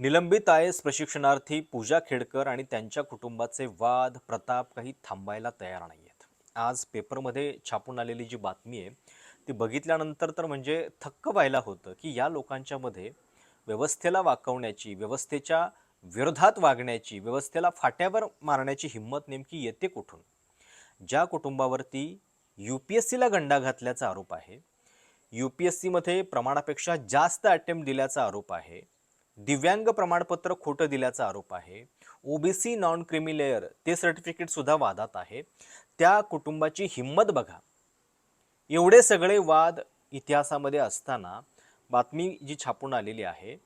निलंबित I S प्रशिक्षणार्थी पूजा खेडकर आणि त्यांच्या कुटुंबाचे वाद प्रताप काही थांबायला तयार नाही आहेत आज पेपरमध्ये छापून आलेली जी बातमी आहे ती बघितल्यानंतर तर म्हणजे थक्क व्हायला होतं की या लोकांच्यामध्ये व्यवस्थेला वाकवण्याची व्यवस्थेच्या विरोधात वागण्याची व्यवस्थेला फाट्यावर मारण्याची हिंमत नेमकी येते कुठून? ज्या कुटुंबावरती यू पी एस सीला गंडा घातल्याचा आरोप आहे यू पी एस सीमध्ये प्रमाणापेक्षा जास्त अटेम्प्ट दिल्याचा आरोप आहे दिव्यांग प्रमाणपत्र खोटं दिल्याचा आरोप आहे. ओबीसी नॉन क्रिमिलेअर ते सर्टिफिकेट सुद्धा वादात आहे. त्या कुटुंबाची हिंमत बघा. एवढे सगळे वाद इतिहासामध्ये असताना बातमी जी छापून आलेली आहे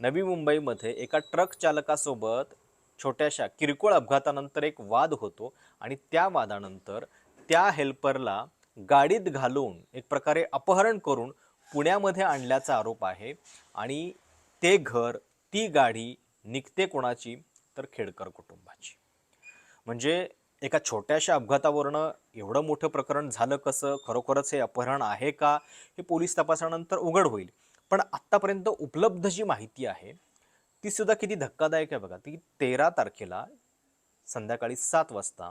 नवी मुंबईमध्ये एका ट्रक चालकासोबत छोट्याशा किरकोळ अपघातानंतर एक वाद होतो आणि त्या वादानंतर त्या हेल्परला गाडीत घालून एक प्रकारे अपहरण करून पुण्यामध्ये आणल्याचा आरोप आहे आणि ते घर ती गाडी निघते कोणाची? तर खेडकर कुटुंबाची. म्हणजे एका छोट्याशा अपघातावरनं एवढं मोठं प्रकरण झालं कसं? खरोखरच हे अपहरण आहे का? हे पोलीस तपासानंतर उघड होईल. पण आत्तापर्यंत उपलब्ध जी माहिती आहे ती सुद्धा किती धक्कादायक आहे बघा. ती तेरा तारखेला संध्याकाळी सात वाजता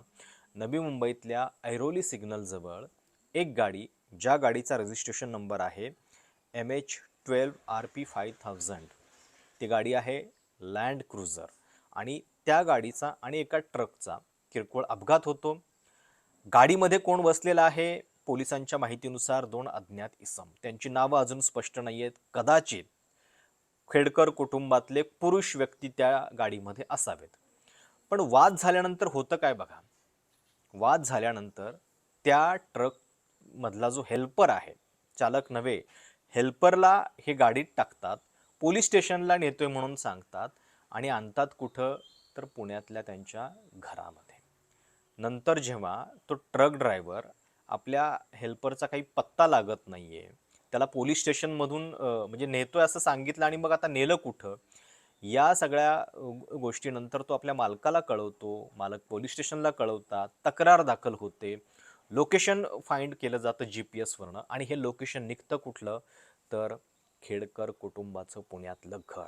नवी मुंबईतल्या ऐरोली सिग्नलजवळ एक गाडी ज्या गाडीचा रजिस्ट्रेशन नंबर आहे M H twelve R P five thousand ती गाडी आहे लँड क्रुझर. आणि त्या गाडीचा आणि एका ट्रकचा किरकोळ अपघात होतो. गाडीमध्ये कोण बसलेला आहे? पोलिसांच्या माहितीनुसार दोन अज्ञात इसम. त्यांची नावं अजून स्पष्ट नाही आहेत कदाचित खेडकर कुटुंबातले पुरुष व्यक्ती त्या गाडीमध्ये असावेत. पण वाद झाल्यानंतर होतं काय बघा? वाद झाल्यानंतर त्या ट्रकमधला जो हेल्पर आहे चालक नव्हे हेल्परला हे गाडीत टाकतात. पोलीस स्टेशनला नेतोय म्हणून सांगतात आणि आणतात कुठं तर पुण्यातल्या त्यांच्या घरामध्ये. नंतर जेव्हा तो ट्रक ड्रायव्हर आपल्या हेल्परचा काही पत्ता लागत नाही आहे त्याला पोलीस स्टेशनमधून म्हणजे नेतोय असं सांगितलं आणि मग आता नेलं कुठं? या सगळ्या गोष्टीनंतर तो आपल्या मालकाला कळवतो मालक पोलीस स्टेशनला कळवतात तक्रार दाखल होते. लोकेशन फाइंड केलं जातं जी पी एसवरनं आणि हे लोकेशन निघतं कुठलं? तर खेडकर कुटुंबाचं पुण्यातलं घर.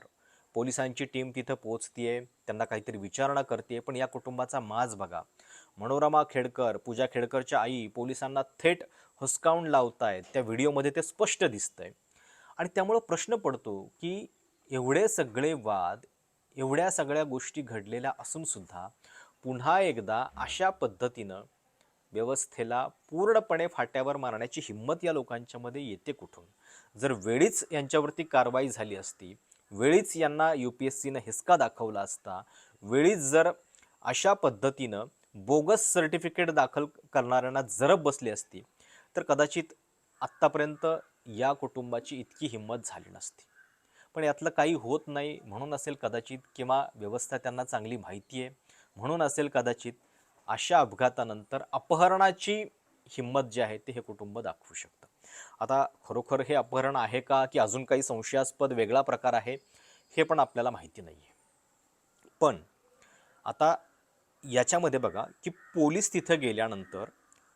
पोलिसांची टीम तिथं पोचतीये त्यांना काहीतरी विचारणा करते पण या कुटुंबाचा माज बघा. मनोरमा खेडकर पूजा खेडकरच्या आई पोलिसांना थेट हुसकावून लावतायत. त्या व्हिडिओमध्ये ते स्पष्ट दिसतंय. आणि त्यामुळं प्रश्न पडतो की एवढे सगळे वाद एवढ्या सगळ्या गोष्टी घडलेल्या असूनसुद्धा पुन्हा एकदा अशा पद्धतीनं व्यवस्थेला पूर्णपणे फाट्यावर मारण्याची हिंमत या लोकांच्यामध्ये येते कुठून? जर वेळीच यांच्यावरती कारवाई झाली असती वेळीच यांना यू पी एस सीनं हिसका दाखवला असता वेळीच जर अशा पद्धतीनं बोगस सर्टिफिकेट दाखल करणाऱ्यांना जरब बसली असती तर कदाचित आत्तापर्यंत या कुटुंबाची इतकी हिंमत झाली नसती. पण यातलं काही होत नाही म्हणून असेल कदाचित किंवा व्यवस्था त्यांना चांगली माहिती आहे म्हणून असेल कदाचित अशा अपघातानंतर अपहरणाची हिंमत जी आहे ते हे कुटुंब दाखवू शकतं. आता खरोखर हे अपहरण आहे का? की अजून काही संशयास्पद वेगळा प्रकार आहे? हे पण आपल्याला माहिती नाही आहे पण आता याच्यामध्ये बघा की पोलीस तिथं गेल्यानंतर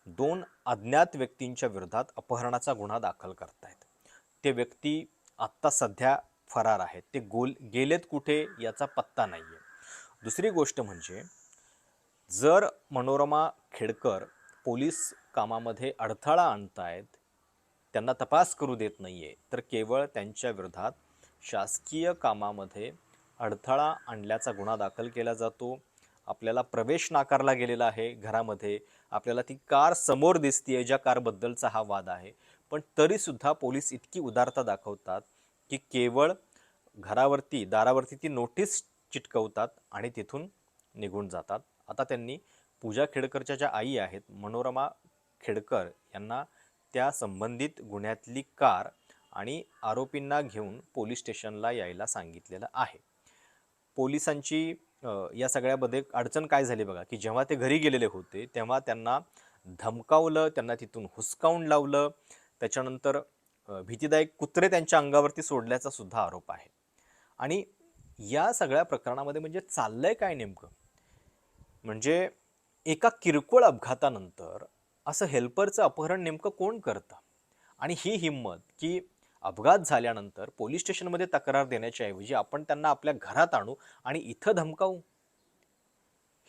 दोन अज्ञात व्यक्तींच्या विरोधात अपहरणाचा गुन्हा दाखल करतायत. ते व्यक्ती आत्ता सध्या फरार आहेत. ते गोल गेलेत कुठे याचा पत्ता नाही आहे दुसरी गोष्ट म्हणजे जर मनोरमा खेडकर पोलीस कामामध्ये अडथळा आणतायत त्यांना तपास करू देत नाही आहे तर केवळ त्यांच्या विरोधात शासकीय कामामध्ये अडथळा आणल्याचा गुन्हा दाखल केला जातो. आपल्याला प्रवेश नाकारला गेलेला आहे घरामध्ये. आपल्याला ती कार समोर दिसतीये ज्या कारबद्दलचा हा वाद आहे. पण तरीसुद्धा पोलीस इतकी उदारता दाखवतात की केवळ घरावरती दारावरती ती नोटीस चिटकवतात आणि तिथून निघून जातात. आता त्यांनी पूजा खेडकरच्या ज्या आई आहेत मनोरमा खेडकर यांना त्या संबंधित गुन्ह्यातली कार आणि आरोपींना घेऊन पोलीस स्टेशनला यायला सांगितलेलं आहे. पोलिसांची या सगळ्यामध्ये अडचण काय झाली बघा की जेव्हा ते घरी गेलेले होते तेव्हा त्यांना धमकावलं त्यांना तिथून हुसकावून लावलं त्याच्यानंतर भीतीदायक कुत्रे त्यांच्या अंगावरती सोडल्याचा सुद्धा आरोप आहे. आणि या सगळ्या प्रकरणामध्ये म्हणजे चाललंय काय नेमकं? म्हणजे एका किरकोळ अपघातानंतर असं हेल्परचं अपहरण नेमकं कोण करतं? आणि ही हिंमत की अपघात झाल्यानंतर पोलीस स्टेशनमध्ये तक्रार देण्याच्या ऐवजी आपण त्यांना आपल्या घरात आणू आणि इथं धमकावू?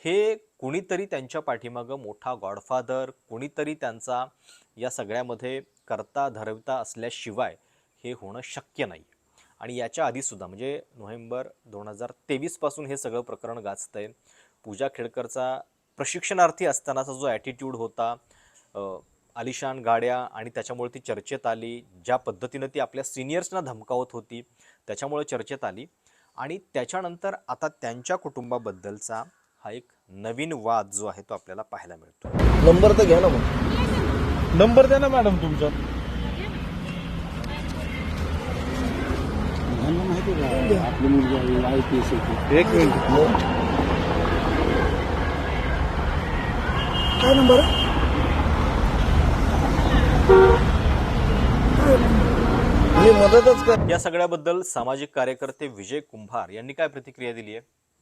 हे कुणीतरी त्यांच्या पाठीमागं मोठा गॉडफादर कुणीतरी त्यांचा या सगळ्यामध्ये करता धरवता असल्याशिवाय हे होणं शक्य नाही. आणि याच्या आधीसुद्धा म्हणजे नोव्हेंबर दोन हजार तेवीसपासून हे सगळं प्रकरण गाजतं आहे पूजा खेडकरचा प्रशिक्षणार्थी असतानाचा जो ॲटिट्यूड होता आलिशान गाड्या आणि त्याच्यामुळे ती चर्चेत आली ज्या पद्धतीनं ती आपल्या सिनियर्सना धमकावत होती त्याच्यामुळे चर्चेत आली. आणि त्याच्यानंतर आता त्यांच्या कुटुंबाबद्दलचा हा एक नवीन वाद जो आहे तो आपल्याला पाहायला मिळतो. नंबर तर घ्या ना मग. नंबर द्या ना मॅडम तुमचा. माहिती का? आपली मुलगी आय पी एस होती एक मिनिट. काय नंबर मी मदतच कर या सगळ्याबद्दल सामाजिक कार्यकर्ते विजय कुंभार यांनी काय प्रतिक्रिया दिली आहे?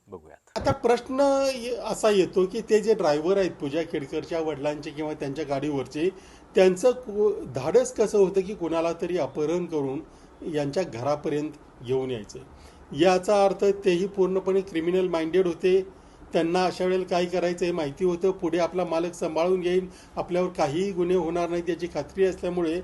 बघूयात. आता प्रश्न ये- असा येतो की ते जे ड्रायव्हर आहेत पूजा खेडकरच्या वडिलांचे किंवा त्यांच्या गाडीवरचे त्यांचं धाडस कसं होतं की कुणाला तरी अपहरण करून यांच्या घरापर्यंत घेऊन यायचं? याचा अर्थ तेही पूर्णपणे क्रिमिनल माइंडेड होते त्यांना अशा वेळेला काय करायचं हे माहिती होतं. पुढे आपला मालक सांभाळून घेईल आपल्यावर काहीही गुन्हे होणार नाहीत याची खात्री असल्यामुळे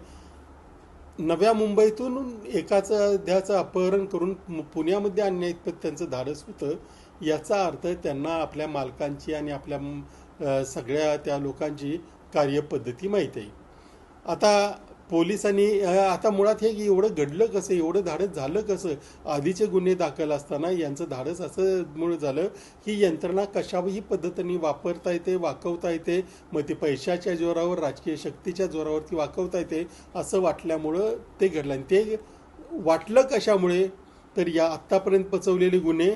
नव्या मुंबईतून एकाचं ध्याचं अपहरण करून पुण्यामध्ये आणण्याइतपत त्यांचं धाडस होतं. याचा अर्थ त्यांना आपल्या मालकांची आणि आपल्या सगळ्या त्या लोकांची कार्यपद्धती माहीत आहे. आता पोलिसांनी आता मुळात हे की एवढं घडलं कसं? एवढं धाडस झालं कसं? आधीचे गुन्हे दाखल असताना यांचं धाडस असं मुळे झालं की यंत्रणा कशाही पद्धतीने वापरता येते वाकवता येते? मग ते पैशाच्या जोरावर राजकीय शक्तीच्या जोरावरती वाकवता येते? असं वाटल्यामुळं ते घडलं. आणि ते वाटलं कशामुळे? तर या आत्तापर्यंत पचवलेले गुन्हे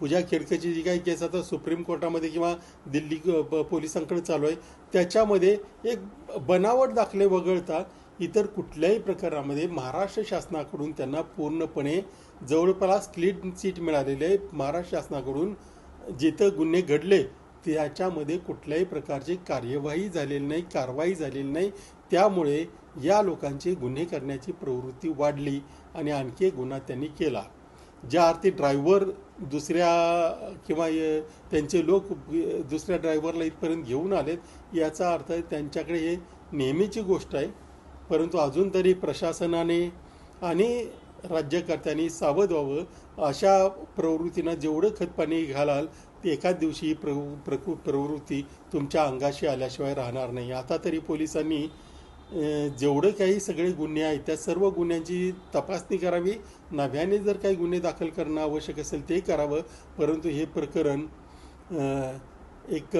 पूजा खेडकेची जी काही केस आता सुप्रीम कोर्टामध्ये किंवा दिल्ली प- पोलिसांकडे चालू आहे त्याच्यामध्ये एक बनावट दाखले वगळता इतर कुठल्याही प्रकारामध्ये महाराष्ट्र शासनाकडून त्यांना पूर्णपणे जवळपास क्लीन सीट मिळालेले आहे महाराष्ट्र शासनाकडून जिथं गुन्हे घडले त्याच्यामध्ये कुठल्याही प्रकारची कार्यवाही झालेली नाही कारवाई झालेली नाही. त्यामुळे या लोकांची गुन्हे करण्याची प्रवृत्ती वाढली आणि आणखी एक गुन्हा त्यांनी केला. ज्या अर्थी ड्रायव्हर दुसऱ्या किंवा त्यांचे लोक दुसऱ्या ड्रायव्हरला इथपर्यंत घेऊन आलेत याचा अर्थ त्यांच्याकडे हे नेहमीची गोष्ट आहे. परंतु अजून तरी प्रशासनाने आणि राज्यकर्त्यांनी सावध व्हावं. अशा प्रवृत्तींना जेवढं खतपाणी घालाल ते एकाच दिवशी ही प्रकृ प्रवृत्ती तुमच्या अंगाशी आल्याशिवाय राहणार नाही. आता तरी पोलिसांनी जेवढे काही सगळे गुन्हे आहेत त्या सर्व गुन्ह्यांची तपासणी करावी. नव्याने जर काही गुन्हे दाखल करणं आवश्यक असेल ते करावं. परंतु हे प्रकरण एक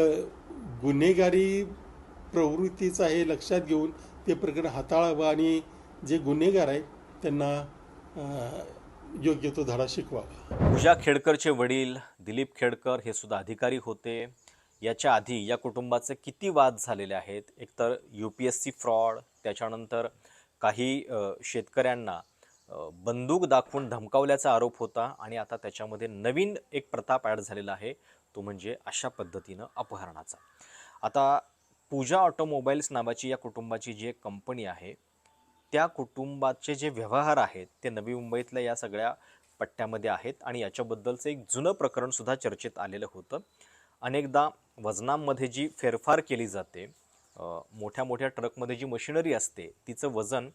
गुन्हेगारी प्रवृत्तीचं आहे लक्षात घेऊन ते प्रकरण हाताळावं आणि जे गुन्हेगार आहेत त्यांना योग्य तो धडा शिकवावा. पूजा खेडकरचे वडील दिलीप खेडकर हे सुद्धा अधिकारी होते. याच्या आधी या कुटुंबाचे किती वाद झालेले आहेत? एकतर U P S C fraud त्याच्यानंतर काही शेतकऱ्यांना बंदूक दाखवून धमकावल्याचा आरोप होता आणि आता त्याच्यामध्ये नवीन एक प्रताप ॲड झालेला आहे तो म्हणजे अशा पद्धतीनं अपहरणाचा. आता पूजा ऑटोमोबाईल्स नावाची या कुटुंबाची जी एक कंपनी आहे त्या कुटुंबाचे जे व्यवहार आहेत ते नवी मुंबईतल्या या सगळ्या पट्ट्यामध्ये आहेत आणि याच्याबद्दलचं एक जुनं प्रकरणसुद्धा चर्चेत आलेलं होतं. अनेकदा वजनांमध्ये जी फेरफार केली जाते मोठ्या मोठ्या ट्रकमध्ये जी मशिनरी असते तिचं वजन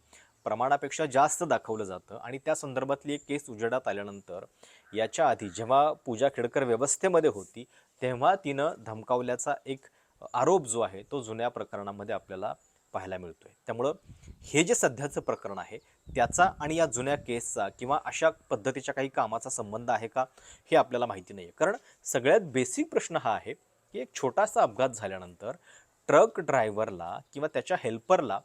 प्रमाणापेक्षा जास्त दाखवलं जातं आणि त्या संदर्भातली एक केस उजेडात आल्यानंतर याच्या आधी जेव्हा पूजा खेडकर व्यवस्थेमध्ये होती तेव्हा तिनं धमकावल्याचा एक आरोप जो आहे तो जुन्या प्रकरणामध्ये आपल्याला पाहायला मिळतोय. त्यामुळं हे जे सध्याचं प्रकरण आहे त्याचा आणि या जुन्या केसचा किंवा अशा पद्धतीच्या काही कामाचा संबंध आहे का हे आपल्याला माहिती नाही आहे कारण सगळ्यात बेसिक प्रश्न हा आहे की एक छोटासा अपघात झाल्यानंतर ट्रक ड्रायव्हरला किंवा त्याच्या हेल्परला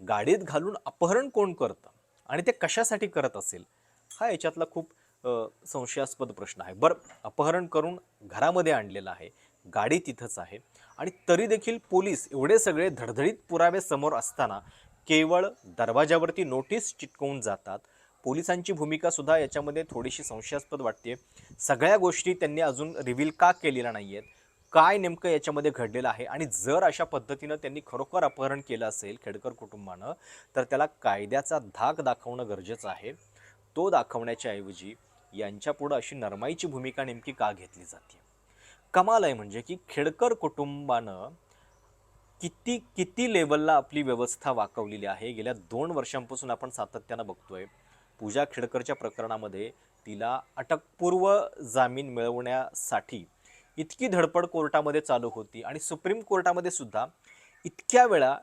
गाडीत घालून अपहरण कोण करतं आणि ते कशासाठी करत असेल हा याच्यातला खूप संशयास्पद प्रश्न आहे. बरं अपहरण करून घरामध्ये आणलेलं आहे गाडी तिथंच आहे आणि तरी देखील पोलीस एवढे सगळे धडधडीत पुरावे समोर असताना केवळ दरवाजावरती नोटीस चिटकवून जातात. पोलिसांची भूमिका सुद्धा याच्यामध्ये थोडीशी संशयास्पद वाटते सगळ्या गोष्टी त्यांनी अजून रिव्हील का केलेल्या नाही आहेत काय नेमकं याच्यामध्ये घडलेलं आहे? आणि जर अशा पद्धतीनं त्यांनी खरोखर अपहरण केलं असेल खेडकर कुटुंबानं तर त्याला कायद्याचा धाक दाखवणं गरजेचं आहे. तो दाखवण्याच्या ऐवजी यांच्यापुढं अशी नरमाईची भूमिका नेमकी का घेतली जाते कमाल आहे म्हणजे की खेडकर कुटुंबानं किती किती लेवलला आपली व्यवस्था वाकवलेली आहे? गेल्या दोन वर्षांपासून आपण सातत्यानं बघतोय. पूजा खेडकरच्या प्रकरणामध्ये तिला अटकपूर्व जामीन मिळवण्यासाठी इतकी धडपड कोर्टामध्ये चालू होती आणि सुप्रीम कोर्टामध्ये सुद्धा इतक्या वेळा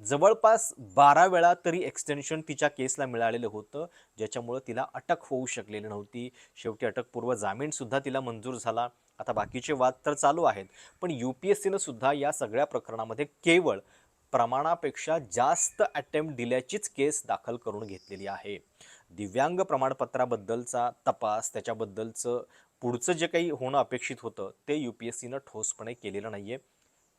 जवळपास बारा वेळा तरी एक्सटेन्शन तिच्या केसला मिळालेलं होतं ज्याच्यामुळं तिला अटक होऊ शकलेली नव्हती. शेवटी अटकपूर्व जामीनसुद्धा तिला मंजूर झाला. आता बाकीचे वाद तर चालू आहेत पण यू पी एस सीनं सुद्धा या सगळ्या प्रकरणामध्ये केवळ प्रमाणापेक्षा जास्त अटेम्प्ट दिल्याचीच केस दाखल करून घेतलेली आहे. दिव्यांग प्रमाणपत्राबद्दलचा तपास त्याच्याबद्दलचं पुढचं जे काही होणं अपेक्षित होतं ते यू पी एस सीनं ठोसपणे केलेलं नाही आहे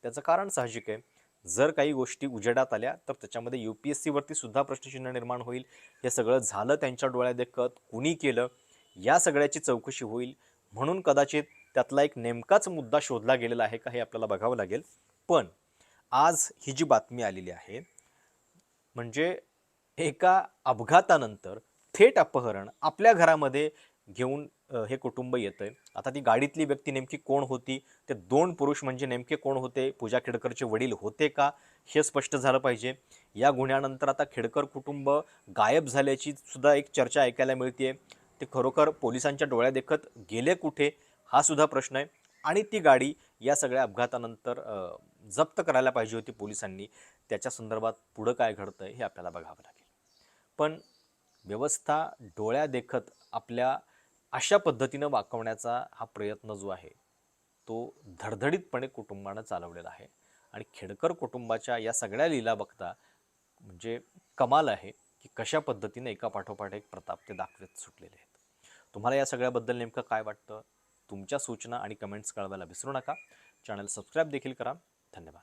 त्याचं कारण साहजिक आहे. जर काही गोष्टी उजेडात आल्या तर त्याच्यामध्ये यू पी एस सीवरती सुद्धा प्रश्नचिन्ह निर्माण होईल. हे सगळं झालं त्यांच्या डोळ्यादेखत कुणी केलं या सगळ्याची चौकशी होईल. म्हणून कदाचित त्यातला एक नेमकाच मुद्दा शोधला गेलेला आहे का हे आपल्याला बघावं लागेल. पण आज ही जी बातमी आलेली आहे म्हणजे एका अपघातानंतर थेट अपहरण आपल्या घरामध्ये घेऊन हे कुटुंब येतंय. आता ती गाडीतली व्यक्ती नेमकी कोण होती? ते दोन पुरुष म्हणजे नेमके कोण होते? पूजा खेडकरचे वडील होते का? हे स्पष्ट झालं पाहिजे. या गुन्ह्यानंतर आता खेडकर कुटुंब गायब झाल्याची सुद्धा एक चर्चा ऐकायला मिळते ते खरोखर पोलिसांच्या डोळ्यादेखत गेले कुठे? हा सुद्धा प्रश्न आहे. आणि ती गाडी या सगळ्या अपघातानंतर जप्त करायला पाहिजे होती पोलिसांनी. त्याच्या संदर्भात पुढं काय घडतं हे आपल्याला बघावं लागेल. पण व्यवस्था डोळ्यादेखत आपल्या अशा पद्धतीनं वाकवण्याचा हा प्रयत्न जो आहे तो धडधडीतपणे कुटुंबानं चालवलेला आहे. आणि खेडकर कुटुंबाच्या या सगळ्या लीला बघता म्हणजे कमाल आहे की कशा पद्धतीने एका पाठोपाठ एक प्रताप ते दाखवत सुटलेले आहेत. तुम्हाला या सगळ्याबद्दल नेमकं काय वाटतं? तुमच्या सूचना आणि कमेंट्स कळवायला विसरू नका. चॅनल सबस्क्राईब देखील करा. धन्यवाद.